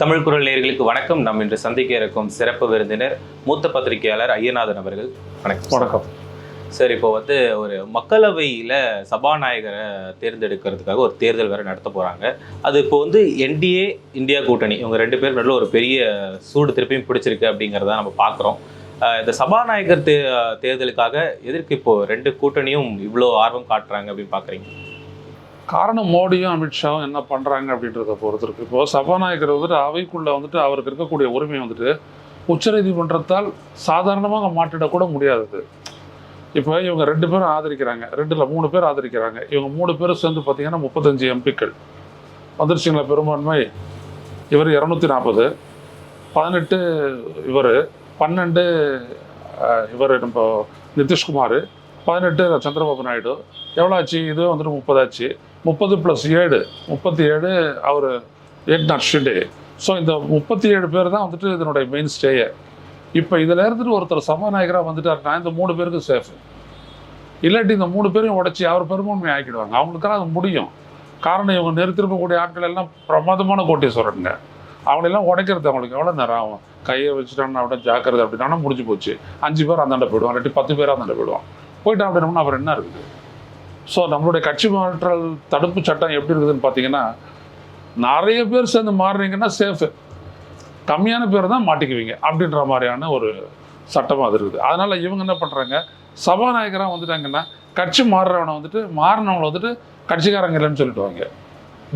தமிழ் குரல் நேயர்களுக்கு வணக்கம். நாம் இன்று சந்திக்க இருக்கும் சிறப்பு விருந்தினர் மூத்த பத்திரிகையாளர் ஐயநாதன் அவர்கள். வணக்கம் வணக்கம். சார் இப்போ வந்து ஒரு மக்களவையில் சபாநாயகரை தேர்ந்தெடுக்கிறதுக்காக ஒரு தேர்தல் வேற நடத்த போறாங்க. அது இப்போ வந்து என்டிஏ இந்தியா கூட்டணி இவங்க ரெண்டு பேரும் நடுவில் ஒரு பெரிய சூடு திருப்பியும் பிடிச்சிருக்கு அப்படிங்கிறத நம்ம பார்க்குறோம். இந்த சபாநாயகர் தே தேர்தலுக்காக எதற்கு இப்போ ரெண்டு கூட்டணியும் இவ்வளோ ஆர்வம் காட்டுறாங்க அப்படின்னு பார்க்குறீங்க? காரணம் மோடியும் அமித்ஷாவும் என்ன பண்ணுறாங்க அப்படின்றத பொறுத்திருக்கு. இப்போ சபாநாயகர் வந்துட்டு அவைக்குள்ளே வந்துட்டு அவருக்கு இருக்கக்கூடிய உரிமை வந்துட்டு உச்சநீதிமன்றத்தால் சாதாரணமாக மாற்றிடக்கூட முடியாதது. இப்போ இவங்க ரெண்டு பேரும் ஆதரிக்கிறாங்க. ரெண்டில் மூணு பேர் ஆதரிக்கிறாங்க. இவங்க மூணு பேரும் சேர்ந்து பார்த்தீங்கன்னா முப்பத்தஞ்சு எம்பிக்கள். வந்துருச்சுங்களா பெரும்பான்மை? இவர் இரநூத்தி நாற்பது பதினெட்டு இவர் பன்னெண்டு இவர் நம்ம நிதிஷ்குமார் பதினெட்டு சந்திரபாபு நாயுடு. எவ்வளோ ஆச்சு? இது வந்துட்டு முப்பதாச்சு முப்பது ப்ளஸ் ஏழு முப்பத்தி ஏழு அவர் எட் நாட் ஷிண்டே. ஸோ இந்த முப்பத்தி ஏழு பேர் தான் வந்துட்டு இதனுடைய மெயின் ஸ்டேயே இப்போ இதில் இருந்துட்டு ஒருத்தர் சபாநாயகராக வந்துட்டாருன்னா இந்த மூணு பேருக்கு சேஃபு இல்லாட்டி இந்த மூணு பேரையும் உடச்சி அவர் பெரும்பான்மை ஆக்கிடுவாங்க. அவங்களுக்கெல்லாம் அது முடியும். காரணம் இவங்க நிறுத்திருக்கக்கூடிய ஆட்கள் எல்லாம் பிரமாதமான கோட்டீஸ்வரனுங்க. அவங்களெல்லாம் உடைக்கிறது அவங்களுக்கு எவ்வளோ நேரம் ஆகும்? கையை வச்சுட்டான்னு அப்படியே ஜாக்கிரதை அப்படின்னா முடிஞ்சு போச்சு. அஞ்சு பேர் அந்தாண்ட போயிடுவான் இல்லாட்டி பத்து பேர் அந்தாண்ட போயிடுவான் போயிட்டான் அப்படின்னோம்னா அப்புறம் என்ன இருக்குது? ஸோ நம்மளுடைய கட்சி மாற்றல் தடுப்பு சட்டம் எப்படி இருக்குதுன்னு பார்த்தீங்கன்னா நிறைய பேர் சேர்ந்து மாறுறீங்கன்னா சேஃபு கம்மியான பேர் தான் மாட்டிக்குவீங்க அப்படின்ற மாதிரியான ஒரு சட்டமாக அது இருக்குது. அதனால் இவங்க என்ன பண்ணுறாங்க சபாநாயகராக வந்துட்டாங்கன்னா கட்சி மாறுறவனை வந்துட்டு மாறினவங்களை வந்துட்டு கட்சிக்காரங்க இல்லைன்னு சொல்லிடுவாங்க.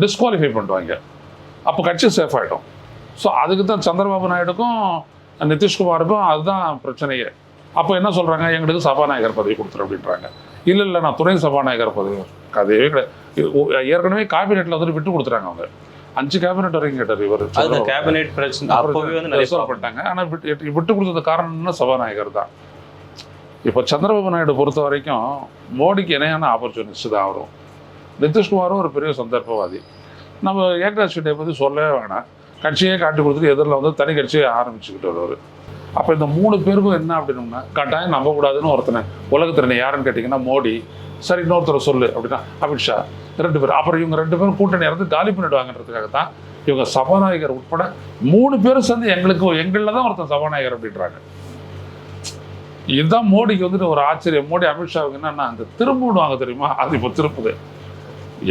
டிஸ்குவாலிஃபை பண்ணுவாங்க அப்போ கட்சி சேஃப் ஆகிடும் ஸோ அதுக்கு தான் சந்திரபாபு நாயுடுக்கும் நிதிஷ்குமாருக்கும் அதுதான் பிரச்சனையே. அப்போ என்ன சொல்கிறாங்க எங்களுக்கு சபாநாயகர் பதவி கொடுத்துரு அப்படின்றாங்க. இல்லை இல்லை நான் துணை சபாநாயகர் பதவி. கதையே கிடையாது ஏற்கனவே கேபினெட்டில் வந்துட்டு விட்டு கொடுத்துறாங்க அவங்க. அஞ்சு கேபினெட் வரைக்கும் கேட்டார் இவர் கேபினெட் பிரச்சனை அப்போவே வந்து. பண்ணிட்டாங்க. ஆனால் விட்டு விட்டு கொடுத்தது காரணம்னா சபாநாயகர் தான். இப்போ சந்திரபாபு நாயுடு பொறுத்த வரைக்கும் மோடிக்கு இணையான ஆப்பர்ச்சுனிட்டிஸ் தான் வரும் நிதிஷ்குமாரும் ஒரு பெரிய சந்தர்ப்பவாதி. நம்ம ஏக்நாத் ஷிண்டே பற்றி சொல்லவே வேணாம். கட்சியே காட்டி கொடுத்துட்டு எதிரில் வந்து தனி கட்சியை ஆரம்பிச்சுக்கிட்டு வருவார் அப்போ இந்த மூணு பேருக்கும் என்ன அப்படின்னோம்னா கட்டாயம் நம்பக்கூடாதுன்னு ஒருத்தனை உலகத்திறனை யாருன்னு கேட்டிங்கன்னா மோடி. சரி இன்னொருத்தர் சொல்லு அப்படின்னா அமித்ஷா ரெண்டு பேர் அப்புறம் இவங்க ரெண்டு பேரும் கூட்டணி இறந்து காலி பண்ணிடுவாங்கன்றதுக்காக தான் இவங்க சபாநாயகர் உட்பட மூணு பேரும் சேர்ந்து எங்களுக்கு எங்களில் தான் ஒருத்தன் சபாநாயகர் அப்படின்றாங்க. இதுதான் மோடிக்கு வந்துட்டு ஒரு ஆச்சரியம். மோடி அமித்ஷாவுக்கு என்னன்னா அந்த திரும்பிடுவாங்க தெரியுமா? அது இப்போ திருப்புது.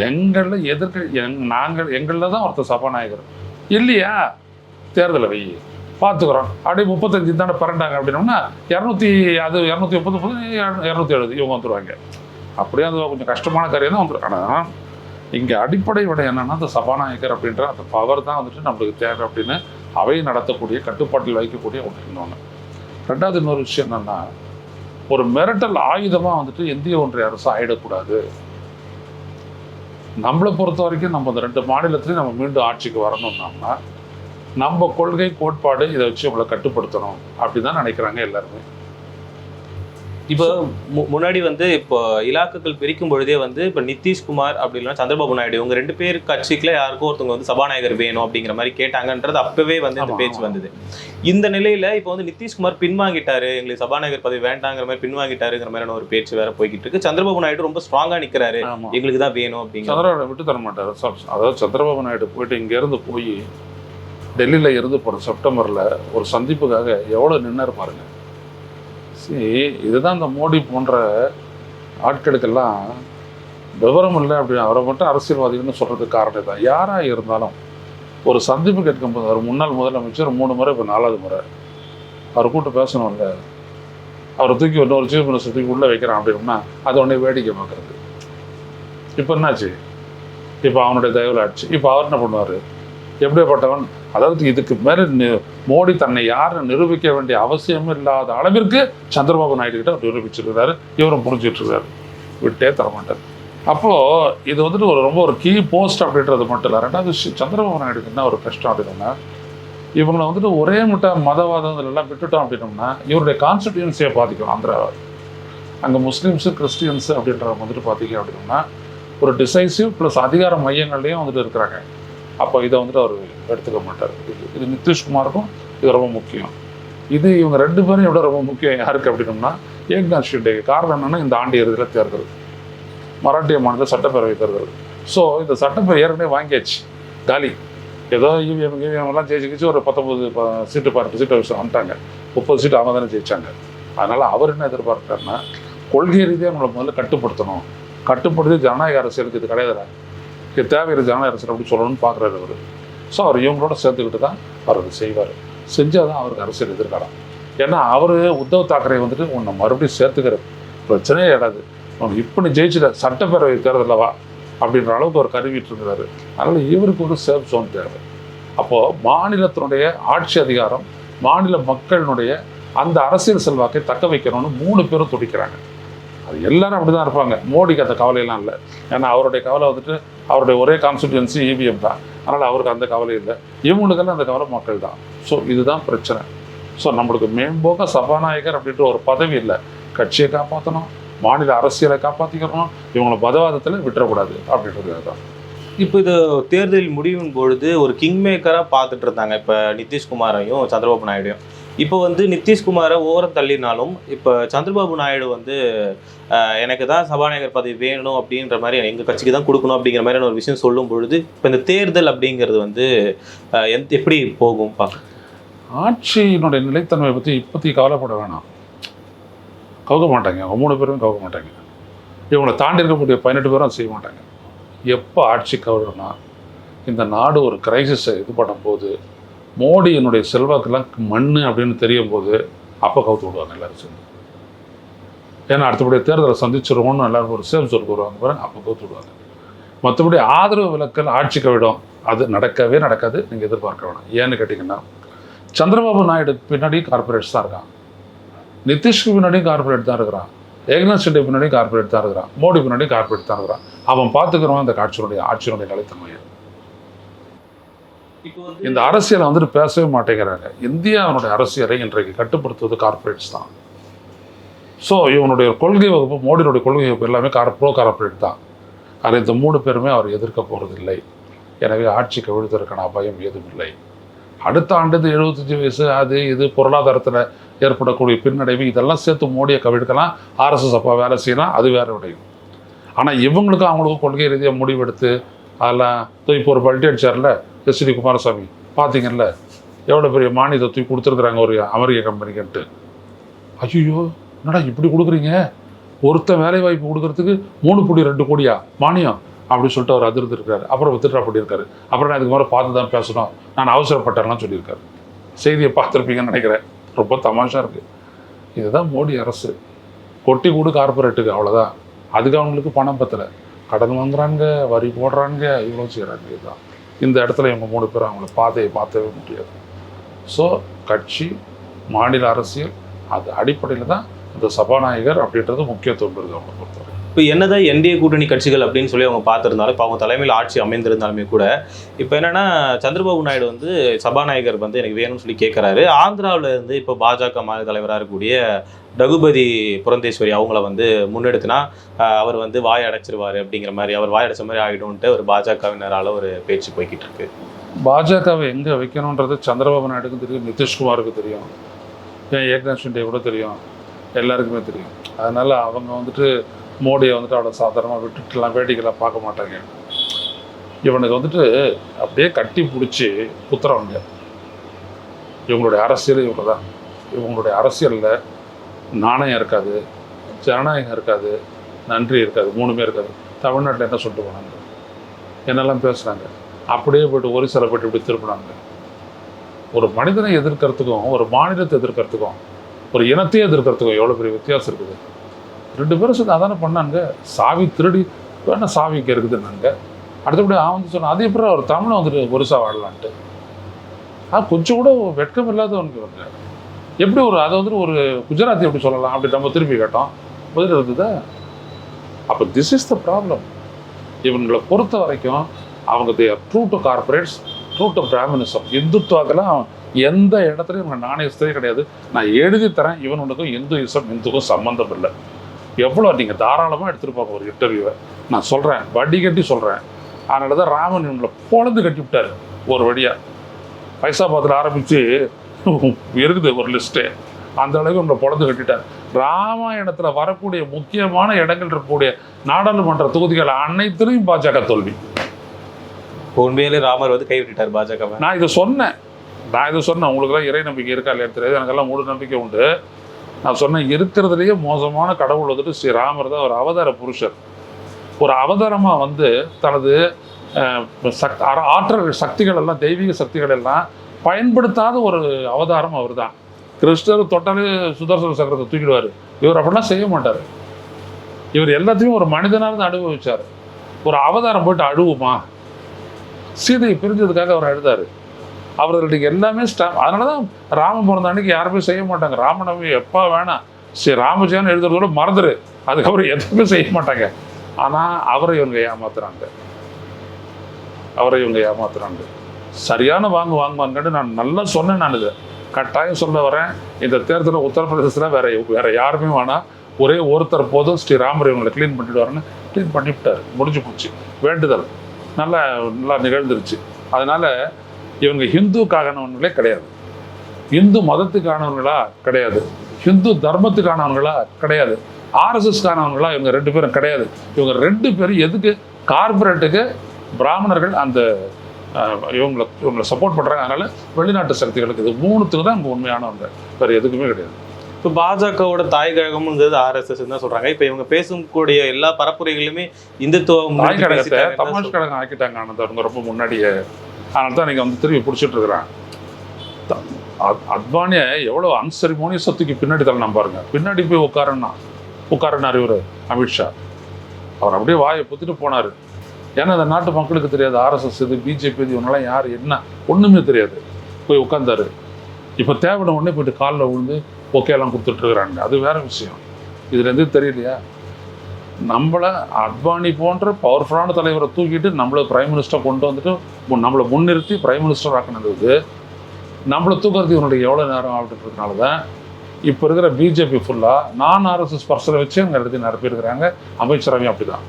எங்களில் எதிர்க்க எங் நாங்கள் எங்களில் தான் ஒருத்தர் சபாநாயகர். இல்லையா? தேர்தலை வை பார்த்துக்குறோம். அப்படியே முப்பத்தஞ்சு தானே பரண்டாங்க அப்படின்னோம்னா இரநூத்தி அது இரநூத்தி முப்பது முப்பது இரநூத்தி எழுபது இவங்க வந்துடுவாங்க அப்படியே அது கொஞ்சம் கஷ்டமான காரியம் தான் வந்துடும் ஆனால் இங்கே அடிப்படை விட என்னென்னா அந்த சபாநாயகர் அப்படின்ற அந்த பவர் தான் வந்துட்டு நம்மளுக்கு தேவை அப்படின்னு அவை நடத்தக்கூடிய கட்டுப்பாட்டில் வைக்கக்கூடிய ஒன்று இன்னொன்று ரெண்டாவது இன்னொரு விஷயம் என்னென்னா ஒரு மிரட்டல் ஆயுதமாக வந்துட்டு இந்திய ஒன்றிய அரசு ஆயிடக்கூடாது. நம்மளை பொறுத்த வரைக்கும் நம்ம அந்த ரெண்டு மாநிலத்திலையும் நம்ம மீண்டும் ஆட்சிக்கு வரணும்னோம்னா நம்ம கொள்கை கோட்பாடு இதை வச்சு நம்மளை கட்டுப்படுத்தணும் அப்படிதான் நினைக்கிறாங்க எல்லாருமே. இப்போ முன்னாடி வந்து இப்போ இலாக்குகள் பிரிக்கும் பொழுதே வந்து இப்போ நிதிஷ்குமார் அப்படி இல்லைன்னா சந்திரபாபு நாயுடு இவங்க ரெண்டு பேர் கட்சிக்குள்ள யாருக்கும் ஒருத்தவங்க வந்து சபாநாயகர் வேணும் அப்படிங்கிற மாதிரி கேட்டாங்கன்றது அப்பவே வந்து இந்த பேச்சு. வந்தது. இந்த நிலையில இப்போ வந்து நிதிஷ்குமார் பின்வாங்கிட்டாரு எங்களுக்கு சபாநாயகர் பதவி வேண்டாங்கிற மாதிரி பின்வாங்கிட்டாருங்கிற மாதிரியான ஒரு பேச்சு வேற போய்கிட்டு இருக்கு. சந்திரபாபு நாயுடு ரொம்ப ஸ்ட்ராங்கா நிக்கிறாரு. எங்களுக்கு தான் வேணும் அப்படிங்கிற சந்திரபாபு விட்டு தர மாட்டார். அதாவது சந்திரபாபு நாயுடு போயிட்டு இங்கேருந்து போய் டெல்லியில் இருந்து போகிற செப்டம்பரில் ஒரு சந்திப்புக்காக எவ்வளோ நின்று பாருங்க. சரி இதுதான் இந்த மோடி போன்ற ஆட்களுக்கெல்லாம் விவரம் இல்லை அப்படின்னு அவரை மட்டும் அரசியல்வாதிகள்னு சொல்கிறதுக்கு காரணம் தான் யாராக இருந்தாலும் ஒரு சந்திப்பு கேட்கும் போது அவர் முன்னாள் முதலமைச்சர் மூணு முறை இப்போ நாலாவது முறை. அவர் கூப்பிட்டு பேசணும்ல. அவரை தூக்கி இன்னொரு சீஃப் மினிஸ்டர் தூக்கி உள்ளே வைக்கிறான் அப்படின்னா அதை உடனே வேடிக்கை பார்க்குறது. இப்போ என்னாச்சு? இப்போ அவனுடைய தயவில் ஆச்சு. இப்போ அவர் என்ன பண்ணுவார்? எப்படியாப்பட்டவன் அதாவது இதுக்கு மேலே மோடி தன்னை யாரும் நிரூபிக்க வேண்டிய அவசியம் இல்லாத அளவிற்கு சந்திரபாபு நாயுடு கிட்ட அவர் நிரூபிச்சிருக்கிறாரு. இவரும் புரிஞ்சிட்டு இருக்காரு விட்டே தரமாட்டார் அப்போது இது வந்துட்டு ஒரு ரொம்ப ஒரு கீ போஸ்ட் அப்படின்றது மட்டும் இல்லை. ரெண்டாவது விஷயம் சந்திரபாபு நாயுடுக்கு என்ன ஒரு கஷ்டம் அப்படின்னா இவங்களை வந்துட்டு ஒரே முட்டை மதவாதம் எல்லாம் விட்டுட்டோம் அப்படின்னோம்னா இவருடைய கான்ஸ்டிடியூன்சியை பாதிக்கும் ஆந்திராவை. அங்கே முஸ்லீம்ஸு கிறிஸ்டியன்ஸு அப்படின்றவங்க வந்துட்டு பார்த்தீங்க அப்படின்னா ஒரு டிசைசிவ் ப்ளஸ் அதிகார மையங்கள்லேயும் வந்துட்டு இருக்கிறாங்க. அப்போ இதை வந்துட்டு அவர் எடுத்துக்க மாட்டார். இது நிதிஷ்குமாருக்கும் இது ரொம்ப முக்கியம். இது இவங்க ரெண்டு பேரும் விட ரொம்ப முக்கியம் யாருக்கு அப்படின்னோம்னா ஏக்நாத் ஷிண்டே காரணம் என்னென்னா இந்த ஆண்டு இறுதியில் தேர்தல். மராட்டிய மாநில சட்டப்பேரவை தேர்தல். ஸோ இந்த சட்டப்பேரவை ஏற்கனவே வாங்கியாச்சு. காலி. ஏதோ இவிஎம் இவிஎம் எல்லாம் ஜெயிச்சு கிச்சு ஒரு பத்தொம்பது சீட்டு பன்னெண்டு சீட்டு விஷயம் வந்துட்டாங்க. முப்பது சீட்டு அவங்க தானே ஜெயிச்சாங்க. அதனால் அவர் என்ன எதிர்பார்க்குறாருன்னா கொள்கை ரீதியாக நம்மளை முதல்ல கட்டுப்படுத்தணும். கட்டுப்படுத்தி ஜனநாயக அரசியலுக்கு இது கிடையாதுடா. இது தேவையான ஜனநாயக அப்படி சொல்லணும்னு பார்க்குறாரு அவர். ஸோ அவர் இவங்களோட சேர்த்துக்கிட்டு தான் அவர் அதை செய்வார். செஞ்சால் தான் அவருக்கு அரசியல் எதிர்காலம். ஏன்னா அவர் உத்தவ் தாக்கரே வந்துட்டு உன்னை மறுபடியும் சேர்த்துக்கிற பிரச்சனையே இடாது. அவன் இப்போ நீ ஜெயிச்சிட சட்டப்பேரவை தேர்தலில் அப்படின்ற அளவுக்கு அவர் கருவிட்டு இருக்கிறாரு அதனால் இவருக்கு ஒரு சேஃப் ஜோன் தேவை. அப்போது மாநிலத்தினுடைய ஆட்சி அதிகாரம் மாநில மக்களினுடைய அந்த அரசியல் செல்வாக்கை தக்க வைக்கணும்னு மூணு பேரும் துடிக்கிறாங்க. அது எல்லாரும் அப்படி தான் இருப்பாங்க. மோடிக்கு அந்த கவலையெல்லாம் இல்லை. ஏன்னா அவருடைய கவலை வந்துட்டு அவருடைய ஒரே கான்ஸ்டிடியூன்சி இவிஎம் தான். அதனால் அவருக்கு அந்த கவலை இல்லை. இவங்களுக்கெல்லாம் அந்த கவலை மக்கள் தான். ஸோ இதுதான் பிரச்சனை. ஸோ நம்மளுக்கு மேம்போக சபாநாயகர் அப்படின்ற ஒரு பதவி இல்லை. கட்சியை காப்பாற்றணும் மாநில அரசியலை காப்பாற்றிக்கிறோம் இவங்களை பதவாதத்தில் விட்டுறக்கூடாது அப்படின்றது தான். இப்போ இது தேர்தல் முடிவின் பொழுது ஒரு கிங் மேக்கராக பார்த்துட்டு இருந்தாங்க. இப்போ நிதிஷ்குமாரையும் சந்திரபாபு நாயுடையும். இப்போ வந்து நிதிஷ்குமாரை ஓரம் தள்ளினாலும் இப்போ சந்திரபாபு நாயுடு வந்து எனக்கு தான் சபாநாயகர் பதவி வேணும் அப்படின்ற மாதிரி எங்கள் கட்சிக்கு தான் கொடுக்கணும் அப்படிங்கிற மாதிரியான ஒரு விஷயம் சொல்லும் பொழுது இப்போ இந்த தேர்தல் அப்படிங்கிறது வந்து எந்த எப்படி போகும் பார்க்க ஆட்சியினுடைய நிலைத்தன்மை பற்றி இப்போதைக்கு கவலைப்பட வேணாம். கவுக்க மாட்டாங்க. அவங்க மூணு பேரும் கவுக்க மாட்டாங்க. இவங்களை தாண்டி இருக்கக்கூடிய பதினெட்டு பேரும் அதை செய்ய மாட்டாங்க. எப்போ ஆட்சி கவரணும்னா இந்த நாடு ஒரு கிரைசிஸை இது பண்ணும்போது மோடியினுடைய செல்வாக்கெல்லாம் மண் அப்படின்னு தெரியும் போது அப்போ கவுத்து விடுவாங்க எல்லாரும் சேர்ந்து. ஏன்னா அடுத்தபடி தேர்தலை சந்திச்சிருவோம்னு எல்லாரும் ஒரு சேம் சொல்லிட்டு வருவாங்க பாருங்க அப்போ கவுத்து விடுவாங்க. மற்றபடி ஆதரவு விலக்கல் ஆட்சி கவிடும் அது நடக்கவே நடக்காது நீங்கள் எதிர்பார்க்க வேணாம். ஏன்னு கேட்டிங்கன்னா சந்திரபாபு நாயுடு பின்னாடி கார்பரேட்ஸ் தான் இருக்கான். நிதிஷ்க்கு பின்னாடி கார்பரேட் தான் இருக்கிறான். ஏக்நாத் ஷெட்டி பின்னாடி கார்பரேட் தான் இருக்கிறான். மோடி பின்னாடி கார்பரேட் தான் இருக்கிறான். அவன் பார்த்துக்கிறவன் அந்த காட்சியினுடைய ஆட்சியினுடைய நிலைத்தன்மையை. இந்த அரசியலை வந்துட்டு பேசவே மாட்டேங்கிறாங்க. இந்தியாவினுடைய அரசியலை இன்றைக்கு கட்டுப்படுத்துவது கார்பரேட்ஸ் தான். ஸோ இவனுடைய கொள்கை வகுப்பு மோடியினுடைய கொள்கை வகுப்பு எல்லாமே கார் ப்ரோ கார்பரேட் தான். அதில் இந்த மூணு பேருமே அவர் எதிர்க்க போகிறதில்லை எனவே ஆட்சி கவிழ்த்ததற்கான அபாயம் ஏதும் இல்லை. அடுத்த ஆண்டு இந்த எழுபத்தஞ்சு வயசு அது இது பொருளாதாரத்தில் ஏற்படக்கூடிய பின்னடைவு இதெல்லாம் சேர்த்து மோடியை கவிழ்க்கலாம் ஆர்எஸ்எஸ் அப்பா வேலை செய்யலாம் அது வேற விடையும். ஆனால் இவங்களுக்கும் அவங்களுக்கும் கொள்கை ரீதியாக முடிவெடுத்து அதெல்லாம் இப்போ ஒரு பல்ட்டி அடித்தார்ல எஸ் டி குமாரசாமி. பார்த்தீங்கல்ல எவ்வளோ பெரிய மானியத்தை தூக்கி கொடுத்துருக்குறாங்க ஒரு அமெரிக்க கம்பெனிக்கிட்டு ஐயோ என்னடா இப்படி கொடுக்குறீங்க? ஒருத்தன் வேலை வாய்ப்பு கொடுக்கறதுக்கு மூணு கோடி ரெண்டு கோடியா? மானியம்? அப்படின்னு சொல்லிட்டு அவர் அதிர்ந்து இருக்காரு. அப்புறம் வித்துட்ரா பண்ணியிருக்காரு. அப்புறம் நான் இதுக்கு மேலே பார்த்து தான் பேசணும். நான் அவசரப்பட்டேன்லாம் சொல்லியிருக்காரு. செய்தியை பார்த்துருப்பீங்கன்னு நினைக்கிறேன். ரொம்ப தமாஷாக இருக்குது இதுதான் மோடி அரசு. கொட்டி கூடு கார்பரேட்டுக்கு அவ்வளோதான் அதுக்கு அவங்களுக்கு பணம் பத்தலை. கடன் வாங்குறாங்க வரி போடுறாங்க இவ்வளோ செய்கிறாங்க இதுதான். இந்த இடத்துல இவங்க மூணு பேரும் அவங்கள பாதையை மாற்றவே முடியாது. ஸோ கட்சி மாநில அரசியல் அது அடிப்படையில் தான் இந்த சபாநாயகர் அப்படின்றது முக்கியத்துவம் இருக்குது அவங்களை பொறுத்தவரை. இப்போ என்னதான் என்டிஏ கூட்டணி கட்சிகள் அப்படின்னு சொல்லி அவங்க பார்த்துருந்தாலும் இப்போ அவங்க தலைமையில் ஆட்சி அமைந்திருந்தாலுமே கூட இப்போ என்னன்னா சந்திரபாபு நாயுடு வந்து சபாநாயகர் வந்து எனக்கு வேணும்னு சொல்லி கேட்குறாரு ஆந்திராவில் இருந்து இப்போ பாஜக மாநில தலைவராக இருக்கக்கூடிய ரகுபதி புரந்தேஸ்வரி அவங்கள வந்து முன்னெடுத்தினா அவர் வந்து வாய் அடைச்சிருவார் அப்படிங்கிற மாதிரி அவர் வாய் அடைச்ச மாதிரி ஆகிடும்ன்ட்டு ஒரு பாஜகவினரால் ஒரு பேச்சு போய்கிட்டு இருக்கு. பாஜகவை எங்கே வைக்கணுன்றது சந்திரபாபு நாயுடுக்கும் தெரியும் நிதிஷ்குமாருக்கு தெரியும். ஏன் ஏக்நாத் ஷிண்டே கூட தெரியும். எல்லாருக்குமே தெரியும். அதனால் அவங்க வந்துட்டு மோடியை வந்துட்டு அவ்வளோ சாதாரணமாக விட்டுட்டுலாம் வேடிக்கைலாம் பார்க்க மாட்டாங்க. இவனுக்கு வந்துட்டு அப்படியே கட்டி பிடிச்சி குத்துறவங்க. இவங்களுடைய அரசியல் இவங்க தான் இவங்களுடைய அரசியலில் நாணயம் இருக்காது ஜனநாயகம் இருக்காது நன்றி இருக்காது மூணுமே இருக்காது. தமிழ்நாட்டில் என்ன சொல்லிட்டு போனாங்க? என்னெல்லாம் பேசுனாங்க அப்படியே போயிட்டு ஒரு சில இப்படி திருப்பினாங்க. ஒரு மனிதனை எதிர்க்கிறதுக்கும் ஒரு மாநிலத்தை எதிர்க்கிறதுக்கும் ஒரு இனத்தையே எதிர்க்கிறதுக்கும் எவ்வளோ பெரிய வித்தியாசம் இருக்குது? ரெண்டு பேரும் சேர்ந்து அதானே பண்ணாங்க சாவி திருடி வேணா சாவி இருக்குதுன்னாங்க? அடுத்தபடி அவன் வந்து சொன்னான் அதே எப்படி அவர் தமிழை வந்துட்டு ஒருசா வாழலான்ட்டு ஆ கொஞ்சம் கூட வெட்கம் இல்லாதவனுக்கு இவங்க. எப்படி ஒரு அதை வந்துட்டு ஒரு குஜராத்தி எப்படி சொல்லலாம் அப்படி நம்ம திருப்பி கேட்டோம். பதில் இருந்ததா அப்போ திஸ் இஸ் த ப்ராப்ளம் இவங்களை பொறுத்த வரைக்கும் அவங்க they're true to corporates true to Brahminism இந்துத்துவத்தெல்லாம் எந்த இடத்துலையும் இவங்க நாணயஸ்தே கிடையாது. நான் எழுதி தரேன் இவனுக்கும் இந்துயிசம் இந்துக்கும் சம்மந்தம் இல்லை. எவ்வளோ நீங்கள் தாராளமாக எடுத்துகிட்டு போங்க ஒரு இன்டர்வியூவை நான் சொல்கிறேன் வட்டி கட்டி சொல்கிறேன் அதனால தான் ராமன் இவங்களை பொழந்து கட்டி விட்டார் ஒரு வழியாக பைசாபாத்தில் ஆரம்பித்து இருக்குது ஒரு லிஸ்ட்டு அந்த அளவுக்கு நம்மளை பொழந்து கட்டிட்டார். ராமாயணத்தில் வரக்கூடிய முக்கியமான இடங்கள் இருக்கக்கூடிய நாடாளுமன்ற தொகுதிகள் அனைத்திலையும் பாஜக தோல்வி. உண்மையிலே ராமர் வந்து கைவிட்டுட்டார் பாஜகவை. நான் இதை சொன்னேன். நான் இதை சொன்னேன். உங்களுக்குலாம் இறை நம்பிக்கை இருக்கா இல்லையா தெரியாது. எனக்கெல்லாம் முழு நம்பிக்கை உண்டு. நான் சொன்னேன் இருக்கிறதுலேயே மோசமான கடவுள் வந்துட்டு ஸ்ரீராமர் தான் ஒரு அவதார புருஷர். ஒரு அவதாரமாக வந்து தனது சக் ஆற்றல் சக்திகள் எல்லாம் தெய்வீக சக்திகள் எல்லாம் பயன்படுத்தாத ஒரு அவதாரம் அவர் தான். கிருஷ்ணர் தொட்டாலே சுதர்சன சக்கரத்தை தூக்கிடுவார். இவர் அப்படிலாம் செய்ய மாட்டார். இவர் எல்லாத்தையும் ஒரு மனிதனாக இருந்து அனுபவிச்சார். ஒரு அவதாரம் போயிட்டு அழுவுமா? சீதையை பிரிஞ்சதுக்காக அவர் அழுதாரு. அவர்களுக்கு எல்லாமே ஸ்டா அதனால தான் ராம பிறந்த அன்னைக்கு யாருமே செய்ய மாட்டாங்க. ராமநவமி எப்போ வேணாம். சரி ராமஜெயன் எழுதுறதோட மறந்துரு. அதுக்கப்புறம் எதுவுமே செய்ய மாட்டாங்க. ஆனால் அவரை இவங்க ஏமாத்துறாங்க. அவரை இவங்க ஏமாத்துறாங்க. சரியான வாங்கு வாங்குவாங்கன்னு நான் நல்லா சொன்னேன் நான் இதை. கட்டாயம் சொல்ல வரேன். இந்த தேர்தலில் உத்தரப்பிரதேசத்தில் வேற வேற யாருமே வேணாம். ஒரே ஒருத்தர் போதும் ஸ்ரீராமர் இவங்களை க்ளீன் பண்ணிடுவாருன்னு க்ளீன் பண்ணிவிட்டார். முடிஞ்சு போச்சு. வேண்டுதல். நல்லா நல்லா நிகழ்ந்துருச்சு. அதனால இவங்க ஹிந்துக்கானவங்களே கிடையாது. இந்து மதத்துக்கானவங்களா கிடையாது. ஹிந்து தர்மத்துக்கானவங்களா கிடையாது. ஆர்எஸ்எஸ்கானவங்களா இவங்க ரெண்டு பேரும் கிடையாது. இவங்க ரெண்டு பேரும் எதுக்கு கார்பரேட்டுக்கு பிராமணர்கள் அந்த இவங்களை இவங்களை சப்போர்ட் பண்ணுறாங்க அதனால வெளிநாட்டு சக்திகளுக்கு இது மூணுத்துக்கு தான் இவங்க உண்மையானவங்க வேறு எதுக்குமே கிடையாது. இப்போ பாஜகவோட தாய்கழகம்ங்கிறது ஆர்எஸ்எஸ் தான் சொல்றாங்க. இப்போ இவங்க பேசக்கூடிய எல்லா பரப்புரைகளுமே இந்துத்துவம் தாய் கழகத்தை தமாஷ் கழகம் ஆக்கிட்டாங்க ஆனந்த். அவங்க ரொம்ப முன்னாடியே. அதனால தான் நீங்கள் வந்து திரும்பி பிடிச்சிட்டு இருக்கிறேன் அத்வானியை எவ்வளோ அன்சரிமோனியஸாக தூக்கி பின்னாடி தள்ளலாம் பாருங்க. பின்னாடி போய் உட்காரன்னா உட்காரனார் இவர் அமித்ஷா அவர் அப்படியே வாயை புத்திட்டு போனார். ஏன்னா இந்த நாட்டு மக்களுக்கு தெரியாது ஆர்எஸ்எஸ் இது பிஜேபி இது இவங்கெல்லாம் யார் என்ன ஒன்றுமே தெரியாது. போய் உட்காந்தாரு இப்போ தேவையான உடனே போயிட்டு காலில் விழுந்து ஓகேலாம் கொடுத்துட்ருக்குறாங்க அது வேற விஷயம். இதுலேருந்து தெரியலையா? நம்மளை அத்வானி போன்ற பவர்ஃபுல்லான தலைவரை தூக்கிட்டு நம்மளை பிரைம் மினிஸ்டர் கொண்டு வந்துட்டு நம்மளை முன்னிறுத்தி பிரைம் மினிஸ்டர் ஆக்கினது நம்மளை தூக்கிறதுக்கு இவனுடைய எவ்வளோ நேரம் ஆகிட்டுறதுனால தான் இப்போ இருக்கிற பிஜேபி ஃபுல்லாக நான் ஆர்எஸ்எஸ் பர்சனை வச்சு அங்கே எடுத்து நிரப்பியிருக்கிறாங்க. அமைச்சரவையும் அப்படி தான்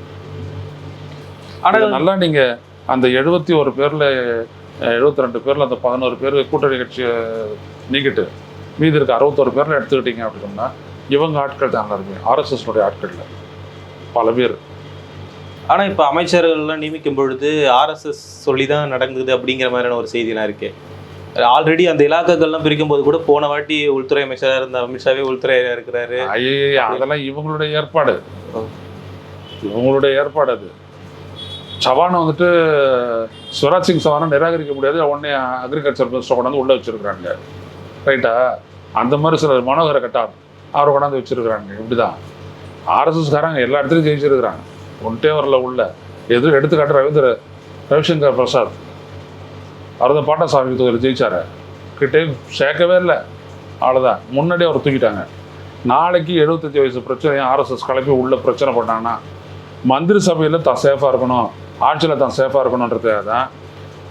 ஆனா நல்லா நீங்கள் அந்த எழுபத்தி ஒரு பேரில் எழுபத்தி ரெண்டு பேரில் அந்த பதினோரு பேர் கூட்டணி கட்சியை நீக்கிட்டு மீதி இருக்க அறுபத்தோரு பேரில் எடுத்துக்கிட்டீங்க அப்படின்னா இவங்க ஆட்கள் தான் எல்லாருமே ஆர்எஸ்எஸ்னுடைய ஆட்களில். பல பேர். ஆனா இப்போ அமைச்சர்கள்லாம் நியமிக்கும் பொழுது ஆர்எஸ்எஸ் சொல்லி தான் நடந்தது அப்படிங்கிற மாதிரியான ஒரு செய்திலாம் இருக்கு. ஆல்ரெடி அந்த இலாக்காக்கள்லாம் பிரிக்கும் போது கூட போன வாட்டி உள்துறை அமைச்சராக இருந்த அமித்ஷாவே உள்துறை இருக்கிறாரு. ஐயே அதெல்லாம் இவங்களுடைய ஏற்பாடு. இவங்களுடைய ஏற்பாடு அது. சவானை வந்துட்டு சிவராஜ் சிங் சவானை நிராகரிக்க முடியாது. உடனே அக்ரிகல்ச்சர் மினிஸ்டர் கொண்டாந்து உள்ள வச்சிருக்கிறாங்க. ரைட்டா அந்த மாதிரி சில மனோகர கட்டார் அவரை கொண்டாந்து வச்சிருக்கிறாங்க. இப்படிதான். ஆர்எஸ்எஸ்காரங்க எல்லா இடத்துலையும் ஜெயிச்சிருக்கிறாங்க. ஒன்ட்டே வரல உள்ள. எது எடுத்துக்காட்டு ரவீந்திர ரவிசங்கர் பிரசாத். அவர் தான் பாட்டசாமி தொகுதியில் ஜெயிச்சாரு. கிட்டே சேர்க்கவே இல்லை. அவ்வளோதான் முன்னாடியே அவர் தூக்கிட்டாங்க. நாளைக்கு எழுபத்தஞ்சு வயசு பிரச்சனையை ஆர்எஸ்எஸ் கலப்பி உள்ள பிரச்சனை பண்ணாங்கன்னா மந்திரி சபையில் தான் சேஃபாக இருக்கணும். ஆட்சியில் தான் சேஃபாக இருக்கணுன்றதுக்காக தான்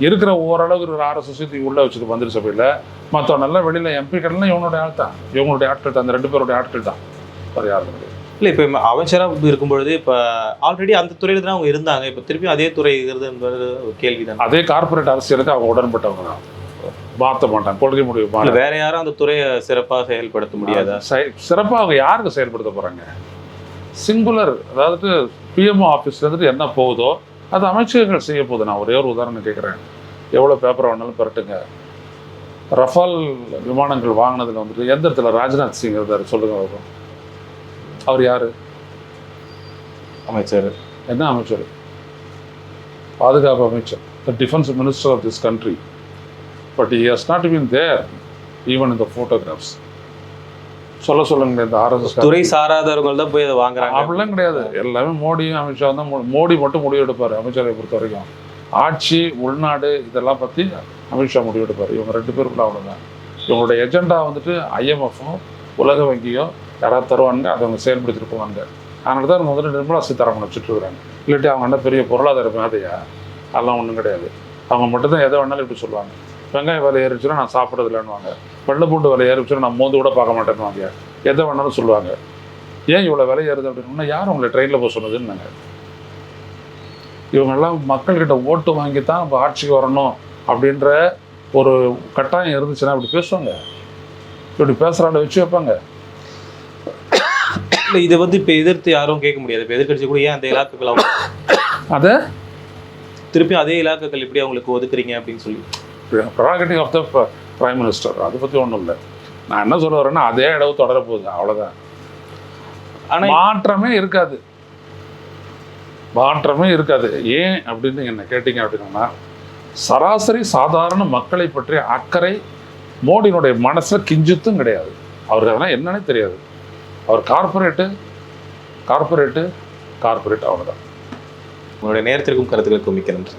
இருக்கிற ஓரளவுக்கு இருக்கிற ஆர்எஸ்எஸ் தூக்கி உள்ளே வச்சுட்டு மந்திரி சபையில். மற்றவனெல்லாம் வெளியில் எம்பிக்கள்லாம் இவனுடைய ஆள் தான் இவங்களுடைய ஆட்கள் தான். அந்த ரெண்டு பேருடைய ஆட்கள் தான். வேறு யாரும் கிடையாது. இல்லை இப்போ அமைச்சராக இருக்கும் பொழுது இப்போ ஆல்ரெடி அந்த துறையில தான் அவங்க இருந்தாங்க. இப்போ திருப்பி அதே துறை இருக்கிறது என்பது ஒரு கேள்விதான். அதே கார்ப்பரேட் அரசியலுக்கு அவங்க உடன்பட்டவங்க தான். மாற்ற மாட்டாங்க கொள்கை முடிவு வேற யாரும் அந்த துறையை சிறப்பாக செயல்படுத்த முடியாதா? சிறப்பாக அவங்க யாருக்கு செயல்படுத்த போகிறாங்க சிங்குலர் அதாவது பிஎம்ஓ ஆஃபீஸ்ல இருந்துட்டு என்ன போகுதோ அது அமைச்சகங்கள் செய்ய போகுது. நான் ஒரே ஒரு உதாரணம் கேட்குறேன் எவ்வளோ பேப்பர் வேணாலும் பெரட்டுங்க ரஃபால் விமானங்கள் வாங்கினதுல வந்துட்டு எந்த இடத்துல ராஜ்நாத் சிங் இருந்தார்? சொல்லுங்க பார்ப்போம். அவர் யாரு? அமைச்சர். என்ன அமைச்சர்? பாதுகாப்பு அமைச்சர். The defence minister of this country but he has not been there even இந்த ஃபோட்டோகிராஃப்ஸ் சொல்ல சொல்லுங்க இந்த ஆர்எஸ்எஸ் துறை சாராதவர்கள் தான் போய் அதை வாங்குறாங்க. அப்படிலாம் கிடையாது. எல்லாமே மோடியும் அமித்ஷா தான் மோடி மட்டும் முடிவு எடுப்பார் அமைச்சரை பொறுத்த வரைக்கும் ஆட்சி உள்நாடு இதெல்லாம் பற்றி அமித்ஷா முடிவு எடுப்பார் இவங்க ரெண்டு பேருக்குள்ள அவ்வளோதான் இவங்களுடைய எஜெண்டா வந்துட்டு ஐஎம்எஃப்பும் உலக வங்கியும் யாராவது தருவாங்க அதை அவங்க செயல்படுத்திட்டு போவாங்க அதனால தான் வந்துட்டு நிர்மலா சீதாராமன் வச்சுட்டு இருக்கிறாங்க இல்லாட்டி அவங்க என்ன பெரிய பொருளாதார மேதையா அதெல்லாம் ஒன்றும் கிடையாது. அவங்க மட்டும் தான் எதை வேணாலும் இப்படி சொல்லுவாங்க. வெங்காய விலை ஏறிச்சுன்னா நான் சாப்பிட்றது இல்லைன்னுவாங்க வெள்ளை பூண்டு விலை ஏறிச்சுன்னா நான் மோந்து கூட பார்க்க மாட்டேன்னுவாங்க. எதை வேணாலும் சொல்லுவாங்க. ஏன் இவ்வளோ விலை ஏறுது அப்படின்னா யார் உங்களை ட்ரெயினில் போக சொன்னதுன்னாங்க. இவங்கெல்லாம் மக்கள்கிட்ட ஓட்டு வாங்கி தான் நம்ம ஆட்சிக்கு வரணும் அப்படின்ற ஒரு கட்டாயம் இருந்துச்சுன்னா இப்படி பேசுவாங்க. இப்படி பேசுகிறாண்ட வச்சு வைப்பாங்க. இல்லை இதை வந்து இப்போ எதிர்த்து யாரும் கேட்க முடியாது. இப்போ எதிர்க்கட்சி கூட ஏன் அந்த இலாக்குகள் அவங்க அதை? திருப்பி அதே இலாக்காக்கள் எப்படி அவங்களுக்கு ஒதுக்குறீங்க அப்படின்னு சொல்லி. Prerogative of the prime minister அதை பற்றி ஒன்றும் இல்லை. நான் என்ன சொல்ல வரேன்னா அதே இடவு தொடர போகுது. அவ்வளோதான் ஆனா மாற்றமே இருக்காது. மாற்றமே இருக்காது. ஏன் அப்படின்னு என்ன கேட்டீங்க அப்படின்னா சராசரி சாதாரண மக்களை பற்றிய அக்கறை மோடியினுடைய மனசில் கிஞ்சித்தும் கிடையாது. அவருக்கு அதெல்லாம் என்னன்னே தெரியாது. அவர் கார்ப்பரேட்டு கார்ப்பரேட்டு கார்ப்பரேட் அவ்வளோதான் உங்களுடைய நேரத்திற்கும் கருத்துக்களுக்கும் மிக்க நன்றி.